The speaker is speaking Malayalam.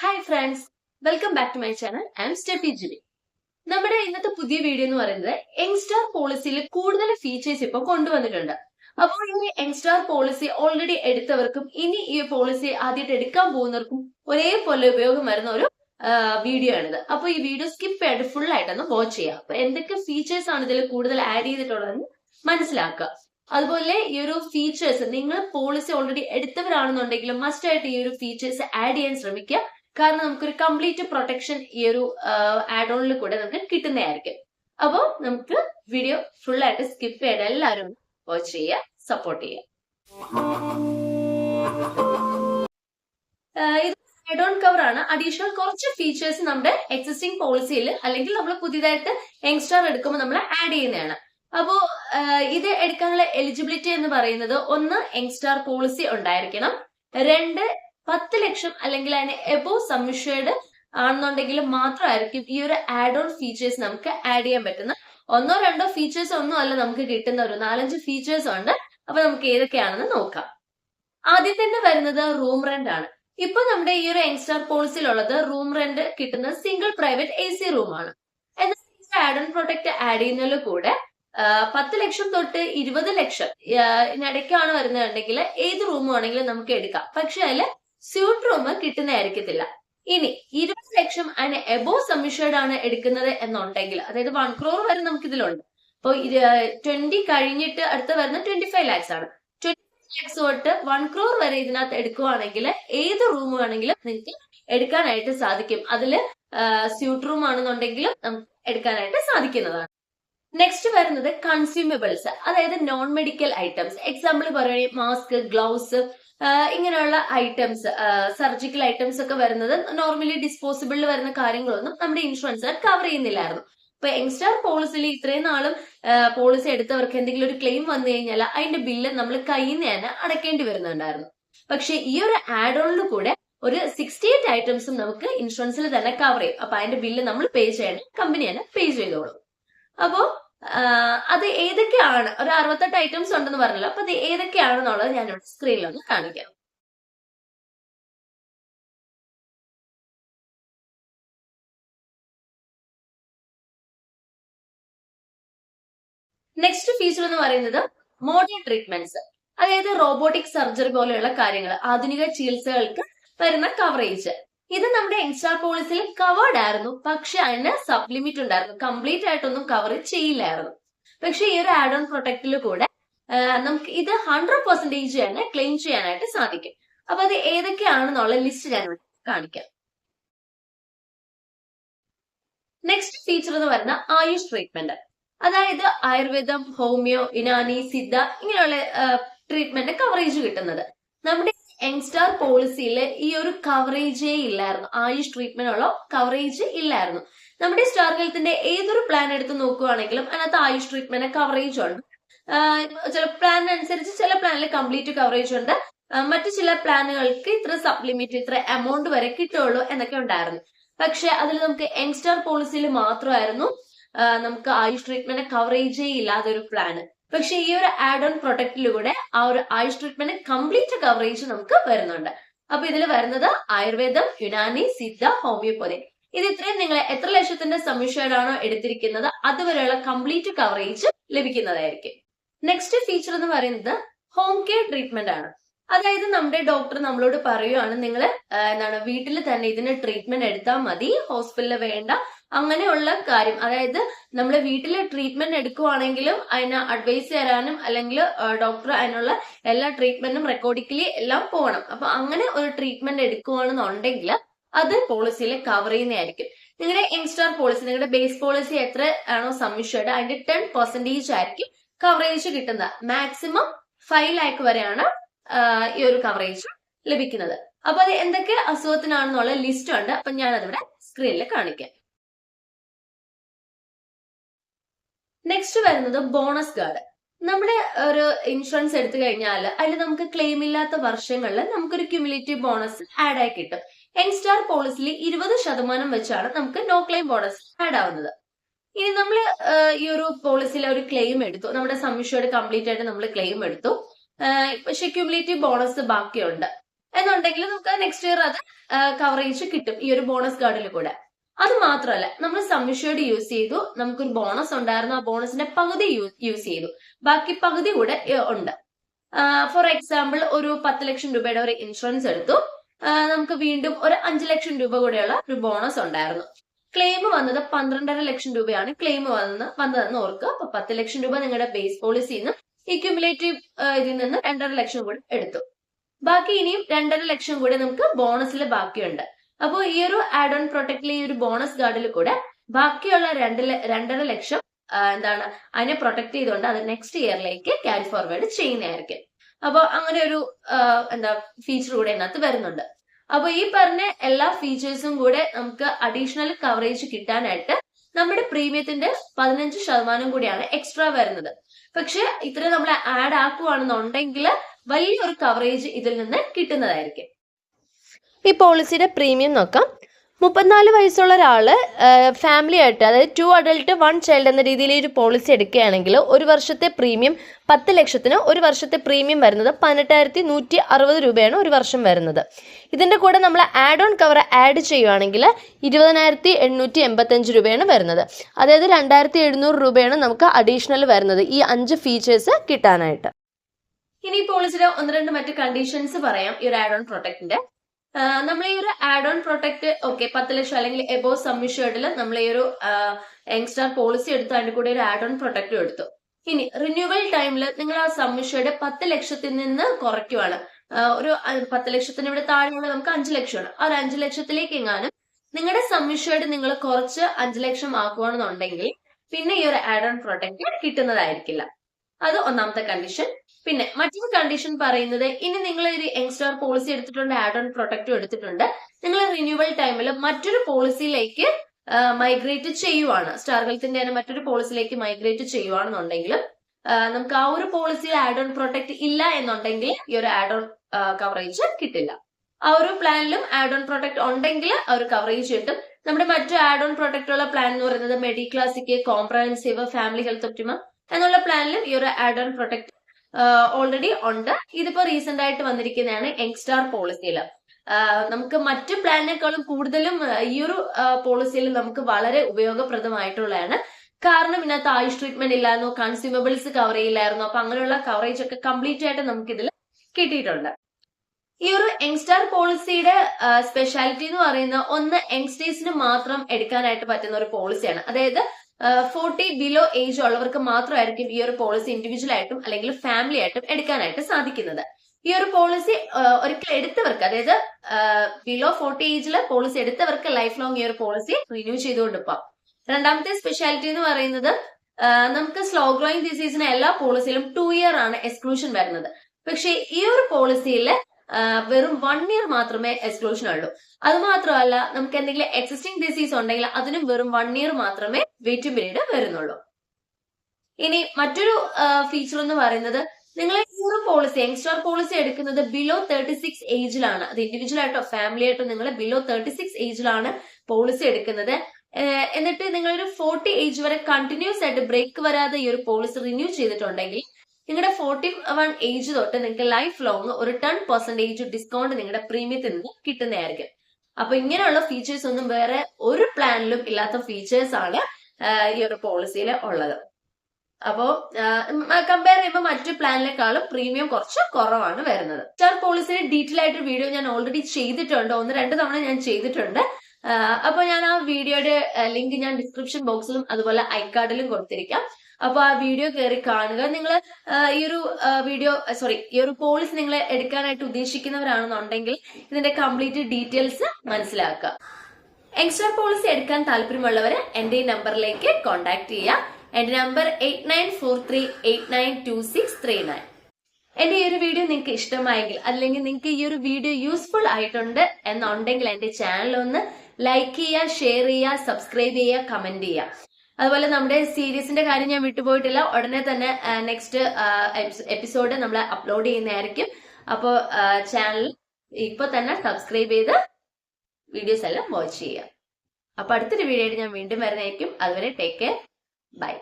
Hi friends welcome back to my channel I am Steffi Jibi നമ്മുടെ ഇന്നത്തെ പുതിയ വീഡിയോ എന്ന് പറയുന്നത് യങ്സ്റ്റാർ പോളിസിയിൽ കൂടുതൽ ഫീച്ചേഴ്സ് ഇപ്പൊ കൊണ്ടുവന്നിട്ടുണ്ട്. അപ്പോൾ ഈ യങ്സ്റ്റാർ പോളിസി ഓൾറെഡി എടുത്തവർക്കും ഇനി ഈ പോളിസി ആദ്യമായിട്ട് എടുക്കാൻ പോകുന്നവർക്കും ഒരേപോലെ ഉപയോഗം വരുന്ന ഒരു വീഡിയോ ആണിത്. അപ്പൊ ഈ വീഡിയോ സ്കിപ്പ് ചെയ്തിട്ട് ഫുൾ ആയിട്ടൊന്ന് വാച്ച് ചെയ്യാം. അപ്പൊ എന്തൊക്കെ ഫീച്ചേഴ്സ് ആണ് ഇതിൽ കൂടുതൽ ആഡ് ചെയ്തിട്ടുള്ളതെന്ന് മനസ്സിലാക്കുക. അതുപോലെ ഈ ഒരു ഫീച്ചേഴ്സ് നിങ്ങൾ പോളിസി ഓൾറെഡി എടുത്തവരാണെന്നുണ്ടെങ്കിലും മസ്റ്റ് ആയിട്ട് ഈ ഒരു ഫീച്ചേഴ്സ് ആഡ് ചെയ്യാൻ ശ്രമിക്കുക. കാരണം നമുക്കൊരു കംപ്ലീറ്റ് പ്രൊട്ടക്ഷൻ ഈ ഒരു ആഡ് ഓണിൽ കൂടെ നമുക്ക് കിട്ടുന്നതായിരിക്കും. അപ്പോൾ നമുക്ക് വീഡിയോ ഫുൾ ആയിട്ട് സ്കിപ്പ് ചെയ്ത് എല്ലാവരും വാച്ച് ചെയ്യുക സപ്പോർട്ട് ചെയ്യുക. ഇത് ആഡ് ഓൺ കവർ ആണ്. അഡീഷണൽ കുറച്ച് ഫീച്ചേഴ്സ് നമ്മുടെ എക്സിസ്റ്റിംഗ് പോളിസിയിൽ അല്ലെങ്കിൽ നമ്മൾ പുതിയതായിട്ട് യങ്സ്റ്റാർ എടുക്കുമ്പോൾ നമ്മൾ ആഡ് ചെയ്യുന്നതാണ്. അപ്പോ ഇത് എടുക്കാനുള്ള എലിജിബിലിറ്റി എന്ന് പറയുന്നത് ഒന്ന് യങ്സ്റ്റാർ പോളിസി ഉണ്ടായിരിക്കണം. രണ്ട് പത്ത് ലക്ഷം അല്ലെങ്കിൽ അതിന് എബോ സമ്മിഷേർഡ് ആണെന്നുണ്ടെങ്കിൽ മാത്രമായിരിക്കും ഈ ഒരു ആഡ് ഓൺ ഫീച്ചേഴ്സ് നമുക്ക് ആഡ് ചെയ്യാൻ പറ്റുന്ന. ഒന്നോ രണ്ടോ ഫീച്ചേഴ്സ് ഒന്നും അല്ല നമുക്ക് കിട്ടുന്ന ഒരു നാലഞ്ച് ഫീച്ചേഴ്സ് ഉണ്ട്. അപ്പൊ നമുക്ക് ഏതൊക്കെയാണെന്ന് നോക്കാം. ആദ്യം തന്നെ വരുന്നത് റൂം റെന്റ് ആണ്. ഇപ്പൊ നമ്മുടെ ഈ ഒരു യങ്സ്റ്റാർ പോളിസിയിലുള്ളത് റൂം റെന്റ് കിട്ടുന്ന single private A C room ആണ്. എന്നാൽ ആഡ് ഓൺ പ്രൊട്ടക്ട് ആഡ് ചെയ്യുന്നതിൽ കൂടെ പത്ത് ലക്ഷം തൊട്ട് ഇരുപത് ലക്ഷം ഇടയ്ക്കാണ് വരുന്നതുണ്ടെങ്കിൽ ഏത് റൂം വേണമെങ്കിലും നമുക്ക് എടുക്കാം. പക്ഷെ അതിൽ സ്യൂട്ട് റൂം കിട്ടുന്നതായിരിക്കത്തില്ല. ഇനി ഇരുപത് ലക്ഷം അതിന് എബോ സബ്മിഷേഡ് ആണ് എടുക്കുന്നത് എന്നുണ്ടെങ്കിൽ അതായത് വൺ ക്രോർ വരെ നമുക്ക് ഇതിലുണ്ട് അപ്പൊ ട്വന്റി കഴിഞ്ഞിട്ട് അടുത്ത വരുന്ന ട്വന്റി ഫൈവ് ലാക്സ് ആണ്. ട്വന്റി ലാക്സ് തൊട്ട് വൺ ക്രോർ വരെ ഇതിനകത്ത് എടുക്കുവാണെങ്കിൽ ഏത് റൂം വേണമെങ്കിലും നിങ്ങൾക്ക് എടുക്കാനായിട്ട് സാധിക്കും. അതിൽ സ്യൂട്ട് റൂം ആണെന്നുണ്ടെങ്കിലും നമുക്ക് എടുക്കാനായിട്ട് സാധിക്കുന്നതാണ്. നെക്സ്റ്റ് വരുന്നത് കൺസ്യൂമബിൾസ് അതായത് നോൺ മെഡിക്കൽ ഐറ്റംസ് എക്സാമ്പിൾ പറയുകയാണെങ്കിൽ മാസ്ക് ഗ്ലൗസ് ഇങ്ങനെയുള്ള ഐറ്റംസ് സർജിക്കൽ ഐറ്റംസ് ഒക്കെ വരുന്നത് നോർമലി ഡിസ്പോസിബിളിൽ വരുന്ന കാര്യങ്ങളൊന്നും നമ്മുടെ ഇൻഷുറൻസ് കവർ ചെയ്യുന്നില്ലായിരുന്നു. ഇപ്പൊ യങ്സ്റ്റർ പോളിസിയിൽ ഇത്രയും നാളും പോളിസി എടുത്തവർക്ക് എന്തെങ്കിലും ഒരു ക്ലെയിം വന്നു കഴിഞ്ഞാൽ അതിന്റെ ബില്ല് നമ്മൾ കയ്യിൽ നിന്ന് തന്നെ അടക്കേണ്ടി വരുന്നുണ്ടായിരുന്നു. പക്ഷെ ഈ ഒരു ആഡ് ഓണിൽ കൂടെ ഒരു സിക്സ്റ്റി എയ്റ്റ് ഐറ്റംസും നമുക്ക് ഇൻഷുറൻസിൽ തന്നെ കവർ ചെയ്യും. അപ്പൊ അതിന്റെ ബില്ല് നമ്മൾ പേ ചെയ്യണം കമ്പനി തന്നെ പേ ചെയ്തോളും. അപ്പോ അത് ഏതൊക്കെയാണ്? ഒരു അറുപത്തെട്ട് ഐറ്റംസ് ഉണ്ടെന്ന് പറഞ്ഞല്ലോ അപ്പൊ അത് ഏതൊക്കെയാണെന്നുള്ളത് ഞാനിവിടെ സ്ക്രീനിലൊന്ന് കാണിക്കാം. നെക്സ്റ്റ് ഫീച്ചർ എന്ന് പറയുന്നത് മോഡേൺ ട്രീറ്റ്മെന്റ്സ് അതായത് റോബോട്ടിക് സർജറി പോലെയുള്ള കാര്യങ്ങൾ ആധുനിക ചികിത്സകൾക്ക് വരുന്ന കവറേജ് ഇത് നമ്മുടെ എക്സ്ട്രാ പോളിസിയിൽ കവേർഡ് ആയിരുന്നു. പക്ഷെ അതിന് സബ്ലിമിറ്റ് ഉണ്ടായിരുന്നു. കംപ്ലീറ്റ് ആയിട്ടൊന്നും കവർ ചെയ്യില്ലായിരുന്നു. പക്ഷെ ഈ ഒരു ആഡ് ഓൺ പ്രൊട്ടക്റ്റിൽ കൂടെ നമുക്ക് ഇത് ഹൺഡ്രഡ് പെർസെന്റേജ് തന്നെ ക്ലെയിം ചെയ്യാനായിട്ട് സാധിക്കും. അപ്പൊ അത് ഏതൊക്കെയാണെന്നുള്ള ലിസ്റ്റ് ഞാൻ കാണിക്കാം. നെക്സ്റ്റ് ഫീച്ചർ എന്ന് പറയുന്ന ആയുഷ് ട്രീറ്റ്മെന്റ് അതായത് ആയുർവേദം ഹോമിയോ ഇനാനി സിദ്ധ ഇങ്ങനെയുള്ള ട്രീറ്റ്മെന്റ് കവറേജ് കിട്ടുന്നത്. നമ്മുടെ യങ്സ്റ്റാർ പോളിസിയിൽ ഈ ഒരു കവറേജേ ഇല്ലായിരുന്നു. ആയുഷ് ട്രീറ്റ്മെന്റ് ഉള്ള കവറേജ് ഇല്ലായിരുന്നു. നമ്മുടെ സ്റ്റാർ ഹെൽത്തിന്റെ ഏതൊരു പ്ലാൻ എടുത്ത് നോക്കുകയാണെങ്കിലും അതിനകത്ത് ആയുഷ് ട്രീറ്റ്മെന്റ് കവറേജ് ഉണ്ട്. ചില പ്ലാനിനനുസരിച്ച് ചില പ്ലാനിൽ കംപ്ലീറ്റ് കവറേജ് ഉണ്ട്. മറ്റു ചില പ്ലാനുകൾക്ക് ഇത്ര സപ്ലിമിറ്റ് ഇത്ര എമൗണ്ട് വരെ കിട്ടുള്ളൂ എന്നൊക്കെ ഉണ്ടായിരുന്നു. പക്ഷെ അതിൽ നമുക്ക് യങ്സ്റ്റാർ പോളിസിയിൽ മാത്രമായിരുന്നു നമുക്ക് ആയുഷ് ട്രീറ്റ്മെന്റ് കവറേജേ ഇല്ലാതെ ഒരു പ്ലാന് പക്ഷെ ഈ ഒരു ആഡ് ഓൺ പ്രൊട്ടക്റ്റിലൂടെ ആ ഒരു ആയുഷ് ട്രീറ്റ്മെന്റ് കംപ്ലീറ്റ് കവറേജ് നമുക്ക് വരുന്നുണ്ട്. അപ്പൊ ഇതിൽ വരുന്നത് ആയുർവേദം യുനാനി സിദ്ധ ഹോമിയോപ്പതി ഇത് ഇത്രയും നിങ്ങൾ എത്ര ലക്ഷത്തിന്റെ സംശയമാണോ എടുത്തിരിക്കുന്നത് അതുവരെയുള്ള കംപ്ലീറ്റ് കവറേജ് ലഭിക്കുന്നതായിരിക്കും. നെക്സ്റ്റ് ഫീച്ചർ എന്ന് പറയുന്നത് ഹോം കെയർ ട്രീറ്റ്മെന്റ് ആണ്. അതായത് നമ്മുടെ ഡോക്ടർ നമ്മളോട് പറയുവാണ് നിങ്ങൾ എന്താണ് വീട്ടിൽ തന്നെ ഇതിന് ട്രീറ്റ്മെന്റ് എടുത്താൽ മതി ഹോസ്പിറ്റലിൽ വേണ്ട. അങ്ങനെയുള്ള കാര്യം. അതായത് നമ്മൾ വീട്ടിൽ ട്രീറ്റ്മെന്റ് എടുക്കുവാണെങ്കിലും അതിന് അഡ്വൈസ് തരാനും അല്ലെങ്കിൽ ഡോക്ടർ അതിനുള്ള എല്ലാ ട്രീറ്റ്മെന്റും റെക്കോർഡിക്കലി എല്ലാം പോകണം. അപ്പൊ അങ്ങനെ ഒരു ട്രീറ്റ്മെന്റ് എടുക്കുവാണെന്നുണ്ടെങ്കിൽ അത് പോളിസിയിൽ കവർ ചെയ്യുന്നതായിരിക്കും. നിങ്ങളുടെ യങ്സ്റ്റാർ പോളിസി നിങ്ങളുടെ ബേസ് പോളിസി എത്ര ആണോ സമ്മിഷേർഡ് അതിന്റെ ടെൻ പെർസെന്റേജ് ആയിരിക്കും കവറേജ് കിട്ടുന്നത്. മാക്സിമം ഫൈവ് ലാക്ക് വരെയാണ് ഈ ഒരു കവറേജ് ലഭിക്കുന്നത്. അപ്പൊ അത് എന്തൊക്കെ അസുഖത്തിനാണെന്നുള്ള ലിസ്റ്റ് ഉണ്ട്. അപ്പൊ ഞാൻ അതിവിടെ സ്ക്രീനിൽ കാണിക്കാം. നെക്സ്റ്റ് വരുന്നത് ബോണസ് കാർഡ് നമ്മുടെ ഒരു ഇൻഷുറൻസ് എടുത്തു കഴിഞ്ഞാൽ അതിൽ നമുക്ക് ക്ലെയിം ഇല്ലാത്ത വർഷങ്ങളിൽ നമുക്കൊരു ക്യുമുലേറ്റീവ് ബോണസ് ആഡ് ആയി കിട്ടും. യങ്സ്റ്റാർ പോളിസിയിൽ ഇരുപത് ശതമാനം വെച്ചാണ് നമുക്ക് നോ ക്ലെയിം ബോണസ് ആഡ് ആവുന്നത്. ഇനി നമ്മൾ ഈ ഒരു പോളിസിയിൽ ഒരു ക്ലെയിം എടുത്തു. നമ്മുടെ സംശയോട് കംപ്ലീറ്റ് ആയിട്ട് നമ്മൾ ക്ലെയിം എടുത്തു. പക്ഷെ ക്യുമുലേറ്റീവ് ബോണസ് ബാക്കിയുണ്ട്. എന്നുണ്ടെങ്കിൽ നമുക്ക് നെക്സ്റ്റ് ഇയർ അത് കവറേജ് കിട്ടും ഈ ഒരു ബോണസ് കാർഡിൽ കൂടെ. അത് മാത്രമല്ല നമ്മൾ സംശയോട് യൂസ് ചെയ്തു. നമുക്കൊരു ബോണസ് ഉണ്ടായിരുന്നു. ആ ബോണസിന്റെ പകുതി യൂസ് ചെയ്തു. ബാക്കി പകുതി കൂടെ ഉണ്ട്. ഫോർ എക്സാമ്പിൾ ഒരു പത്ത് ലക്ഷം രൂപയുടെ ഒരു ഇൻഷുറൻസ് എടുത്തു. നമുക്ക് വീണ്ടും ഒരു അഞ്ച് ലക്ഷം രൂപ കൂടെയുള്ള ഒരു ബോണസ് ഉണ്ടായിരുന്നു. ക്ലെയിം വന്നത് പന്ത്രണ്ടര ലക്ഷം രൂപയാണ്. ക്ലെയിം വന്ന് വന്നതെന്ന് ഓർക്കുക. അപ്പൊ പത്ത് ലക്ഷം രൂപ നിങ്ങളുടെ ബേസ് പോളിസിയിൽ ഇക്യുമുലേറ്റീവ് ഇതിൽ നിന്ന് രണ്ടര ലക്ഷം കൂടി എടുത്തു. ബാക്കി ഇനിയും രണ്ടര ലക്ഷം കൂടി നമുക്ക് ബോണസിൽ ബാക്കിയുണ്ട്. അപ്പോൾ ഈ ഒരു ആഡ് ഓൺ പ്രൊട്ടക്റ്റിലെ ഈ ഒരു ബോണസ് ഗാർഡിൽ കൂടെ ബാക്കിയുള്ള രണ്ട് രണ്ടര ലക്ഷം എന്താണ് അതിനെ പ്രൊട്ടക്ട് ചെയ്തുകൊണ്ട് അത് നെക്സ്റ്റ് ഇയറിലേക്ക് ക്യാരി ഫോർവേഡ് ചെയ്യുന്നതായിരിക്കും. അപ്പോൾ അങ്ങനെ ഒരു എന്താ ഫീച്ചർ കൂടെ ഇതിനകത്ത് വരുന്നുണ്ട്. അപ്പോൾ ഈ പറഞ്ഞ എല്ലാ ഫീച്ചേഴ്സും കൂടെ നമുക്ക് അഡീഷണൽ കവറേജ് കിട്ടാനായിട്ട് നമ്മുടെ പ്രീമിയത്തിന്റെ പതിനഞ്ച് ശതമാനം കൂടിയാണ് എക്സ്ട്രാ വരുന്നത്. പക്ഷെ ഇത്ര നമ്മൾ ആഡ് ആക്കുവാണെന്നുണ്ടെങ്കിൽ വലിയൊരു കവറേജ് ഇതിൽ നിന്ന് കിട്ടുന്നതായിരിക്കും. ഈ പോളിസിയുടെ പ്രീമിയം നോക്കാം. മുപ്പത്തിനാല് വയസ്സുള്ള ഒരാൾ ഫാമിലി ആയിട്ട് അതായത് ടു അഡൾട്ട് വൺ ചൈൽഡ് എന്ന രീതിയിൽ ഒരു പോളിസി എടുക്കുകയാണെങ്കിൽ ഒരു വർഷത്തെ പ്രീമിയം പത്ത് ലക്ഷത്തിന് ഒരു വർഷത്തെ പ്രീമിയം വരുന്നത് പതിനെട്ടായിരത്തി നൂറ്റി അറുപത് രൂപയാണ് ഒരു വർഷം വരുന്നത്. ഇതിന്റെ കൂടെ നമ്മൾ ആഡ് ഓൺ കവർ ആഡ് ചെയ്യുവാണെങ്കിൽ ഇരുപതിനായിരത്തി എണ്ണൂറ്റി എൺപത്തഞ്ച് രൂപയാണ് വരുന്നത്. അതായത് രണ്ടായിരത്തി എഴുന്നൂറ് രൂപയാണ് നമുക്ക് അഡീഷണൽ വരുന്നത് ഈ അഞ്ച് ഫീച്ചേഴ്സ് കിട്ടാനായിട്ട്. ഇനി പോളിസിയുടെ ഒന്ന് രണ്ട് മറ്റ് കണ്ടീഷൻസ് പറയാം ഈ ഒരു ആഡ് ഓൺ പ്രൊട്ടക്ടിന്റെ നമ്മൾ ഈ ഒരു ആഡ് ഓൺ പ്രൊട്ടക്ട് ഓക്കെ പത്ത് ലക്ഷം അല്ലെങ്കിൽ എബോ സമ്മിഷേർഡിൽ നമ്മൾ ഈ ഒരു യങ്സ്റ്റാർ പോളിസി എടുത്ത് അതിന്റെ കൂടെ ഒരു ആഡ് ഓൺ പ്രൊട്ടക്റ്റും എടുത്തു. ഇനി റിന്യൂവൽ ടൈമിൽ നിങ്ങൾ ആ സമ്മിഷേർഡ് പത്ത് ലക്ഷത്തിൽ നിന്ന് കുറയ്ക്കുവാണ്. ഒരു പത്ത് ലക്ഷത്തിന് ഇവിടെ താഴെയാണ് നമുക്ക് അഞ്ച് ലക്ഷമാണ് ആ ഒരു അഞ്ച് ലക്ഷത്തിലേക്ക് എങ്ങാനും നിങ്ങളുടെ സമ്മിഷേർഡ് നിങ്ങൾ കുറച്ച് അഞ്ച് ലക്ഷം ആക്കുകയാണെന്നുണ്ടെങ്കിൽ പിന്നെ ഈ ഒരു ആഡ് ഓൺ പ്രൊട്ടക്ട് കിട്ടുന്നതായിരിക്കില്ല. അത് ഒന്നാമത്തെ കണ്ടീഷൻ പിന്നെ മറ്റൊരു കണ്ടീഷൻ പറയുന്നത് ഇനി നിങ്ങൾ ഒരു യങ്സ്റ്റാർ പോളിസി എടുത്തിട്ടുണ്ട് ആഡ് ഓൺ പ്രൊട്ടക്റ്റും എടുത്തിട്ടുണ്ട്. നിങ്ങൾ റിന്യൂവൽ ടൈമിൽ മറ്റൊരു പോളിസിയിലേക്ക് മൈഗ്രേറ്റ് ചെയ്യുവാണ്. സ്റ്റാർ ഹെൽത്തിന്റെ തന്നെ മറ്റൊരു പോളിസിയിലേക്ക് മൈഗ്രേറ്റ് ചെയ്യുവാണെന്നുണ്ടെങ്കിൽ നമുക്ക് ആ ഒരു പോളിസിയിൽ ആഡ് ഓൺ പ്രൊട്ടക്ട് ഇല്ല എന്നുണ്ടെങ്കിൽ ഈ ഒരു ആഡ് ഓൺ കവറേജ് കിട്ടില്ല. ആ ഒരു പ്ലാനിലും ആഡ് ഓൺ പ്രൊട്ടക്ട് ഉണ്ടെങ്കിൽ ആ ഒരു കവറേജ് കിട്ടും. നമ്മുടെ മറ്റു ആഡ് ഓൺ പ്രൊട്ടക്ട് ഉള്ള പ്ലാൻ എന്ന് പറയുന്നത് medi classic comprehensive family health optima എന്നുള്ള പ്ലാനിലും ഈ ഒരു ആഡ് ഓൺ പ്രൊട്ടക്ട് ഓൾറെഡി ഉണ്ട്. ഇതിപ്പോ റീസെന്റ് ആയിട്ട് വന്നിരിക്കുന്നതാണ് യങ്സ്റ്റാർ പോളിസിയിൽ നമുക്ക് മറ്റ് പ്ലാനിനേക്കാളും കൂടുതലും ഈ ഒരു പോളിസിയിൽ നമുക്ക് വളരെ ഉപയോഗപ്രദമായിട്ടുള്ളതാണ്. കാരണം ഇതിനകത്ത് ആയുഷ് ട്രീറ്റ്മെന്റ് ഇല്ലായിരുന്നു കൺസ്യൂമബിൾസ് കവർ ചെയ്യില്ലായിരുന്നു. അപ്പൊ അങ്ങനെയുള്ള കവറേജ് ഒക്കെ കംപ്ലീറ്റ് ആയിട്ട് നമുക്ക് ഇതിൽ കിട്ടിയിട്ടുണ്ട്. ഈ ഒരു യങ്സ്റ്റാർ പോളിസിയുടെ സ്പെഷ്യാലിറ്റി എന്ന് പറയുന്ന ഒന്ന് യങ്സ്റ്റേഴ്സിന് മാത്രം എടുക്കാനായിട്ട് പറ്റുന്ന ഒരു പോളിസിയാണ് അതായത് ഫോർട്ടി ബിലോ ഏജ് ഉള്ളവർക്ക് മാത്രമായിരിക്കും ഈ ഒരു പോളിസി ഇൻഡിവിജ്വൽ ആയിട്ടും അല്ലെങ്കിൽ ഫാമിലി ആയിട്ടും എടുക്കാനായിട്ട് സാധിക്കുന്നത്. ഈ ഒരു പോളിസി ഒരിക്കൽ എടുത്തവർക്ക് അതായത് ബിലോ ഫോർട്ടി ഏജിൽ പോളിസി എടുത്തവർക്ക് ലൈഫ് ലോങ് ഈ ഒരു പോളിസി റിന്യൂ ചെയ്തുകൊണ്ട് പോവാം രണ്ടാമത്തെ സ്പെഷ്യാലിറ്റി എന്ന് പറയുന്നത് നമുക്ക് സ്ലോ ഗ്രോയിങ് ഡിസീസിന് എല്ലാ പോളിസിയിലും ടു ഇയർ ആണ് എക്സ്ക്ലൂഷൻ വരുന്നത്. പക്ഷേ ഈ ഒരു പോളിസിയിൽ വെറും വൺ ഇയർ മാത്രമേ എക്സ്ക്ലൂഷൻ ഉള്ളൂ അത് മാത്രമല്ല നമുക്ക് എന്തെങ്കിലും എക്സിസ്റ്റിംഗ് ഡിസീസ് ഉണ്ടെങ്കിൽ അതിനും വെറും വൺ ഇയർ മാത്രമേ വെയിറ്റിംഗ് പീരീഡ് വരുന്നുള്ളൂ. ഇനി മറ്റൊരു ഫീച്ചർ എന്ന് പറയുന്നത് നിങ്ങൾ യൂറോ പോളിസി യങ്സ്റ്റർ പോളിസി എടുക്കുന്നത് ബിലോ തേർട്ടി സിക്സ് ഏജിലാണ് അത് ഇൻഡിവിജ്വൽ ആയിട്ടോ ഫാമിലി ആയിട്ടോ നിങ്ങൾ ബിലോ തേർട്ടി സിക്സ് ഏജിലാണ് പോളിസി എടുക്കുന്നത്. എന്നിട്ട് നിങ്ങളൊരു ഫോർട്ടി ഏജ് വരെ കണ്ടിന്യൂസ് ആയിട്ട് ബ്രേക്ക് വരാതെ ഈ ഒരു പോളിസി റിന്യൂ ചെയ്തിട്ടുണ്ടെങ്കിൽ നിങ്ങളുടെ ഫോർട്ടി വൺ ഏജ് തൊട്ട് നിങ്ങൾക്ക് ലൈഫ് ലോങ് ഒരു ടെൻ പെർസെന്റേജ് ഡിസ്കൗണ്ട് നിങ്ങളുടെ പ്രീമിയത്തിൽ നിന്ന് കിട്ടുന്നതായിരിക്കും. അപ്പൊ ഇങ്ങനെയുള്ള ഫീച്ചേഴ്സ് ഒന്നും വേറെ ഒരു പ്ലാനിലും ഇല്ലാത്ത ഫീച്ചേഴ്സ് ആണ് ഈ ഒരു പോളിസിയിൽ ഉള്ളത്. അപ്പോ കമ്പയർ ചെയ്യുമ്പോൾ മറ്റു പ്ലാനിനേക്കാളും പ്രീമിയം കുറച്ച് കുറവാണ് വരുന്നത്. സ്റ്റാർ പോളിസിയുടെ ഡീറ്റെയിൽ ആയിട്ട് വീഡിയോ ഞാൻ ഓൾറെഡി ചെയ്തിട്ടുണ്ട്. ഒന്ന് രണ്ട് തവണ ഞാൻ ചെയ്തിട്ടുണ്ട്. അപ്പൊ ഞാൻ ആ വീഡിയോയുടെ ലിങ്ക് ഞാൻ ഡിസ്ക്രിപ്ഷൻ ബോക്സിലും അതുപോലെ ഐ കാർഡിലും കൊടുത്തിരിക്കാം. അപ്പൊ ആ വീഡിയോ കയറി കാണുക. നിങ്ങൾ ഈ ഒരു വീഡിയോ സോറി ഈ ഒരു പോളിസി നിങ്ങൾ എടുക്കാനായിട്ട് ഉദ്ദേശിക്കുന്നവരാണെന്നുണ്ടെങ്കിൽ ഇതിന്റെ കംപ്ലീറ്റ് ഡീറ്റെയിൽസ് മനസ്സിലാക്കുക. എക്സ്ട്രാ പോളിസി എടുക്കാൻ താല്പര്യമുള്ളവര് എന്റെ ഈ നമ്പറിലേക്ക് കോൺടാക്ട് ചെയ്യാം എന്റെ നമ്പർ എയ്റ്റ് നയൻ എന്റെ ഈ ഒരു വീഡിയോ നിങ്ങൾക്ക് ഇഷ്ടമായെങ്കിൽ അല്ലെങ്കിൽ നിങ്ങൾക്ക് ഈ ഒരു വീഡിയോ യൂസ്ഫുൾ ആയിട്ടുണ്ട് എന്നുണ്ടെങ്കിൽ എന്റെ ചാനൽ ഒന്ന് ലൈക്ക് ചെയ്യുക ഷെയർ ചെയ്യുക സബ്സ്ക്രൈബ് ചെയ്യുക കമന്റ് ചെയ്യുക. അതുപോലെ നമ്മുടെ സീരീസിന്റെ കാര്യം ഞാൻ വിട്ടുപോയിട്ടില്ല. ഉടനെ തന്നെ നെക്സ്റ്റ് എപ്പിസോഡ് നമ്മൾ അപ്ലോഡ് ചെയ്യുന്നതായിരിക്കും. അപ്പോൾ ചാനൽ ഇപ്പൊ തന്നെ സബ്സ്ക്രൈബ് ചെയ്ത് വീഡിയോസ് എല്ലാം വാച്ച് ചെയ്യുക. അപ്പൊ അടുത്തൊരു വീഡിയോ ഞാൻ വീണ്ടും വരുന്നതായിരിക്കും. അതുവരെ ടേക്ക് കെയർ ബൈ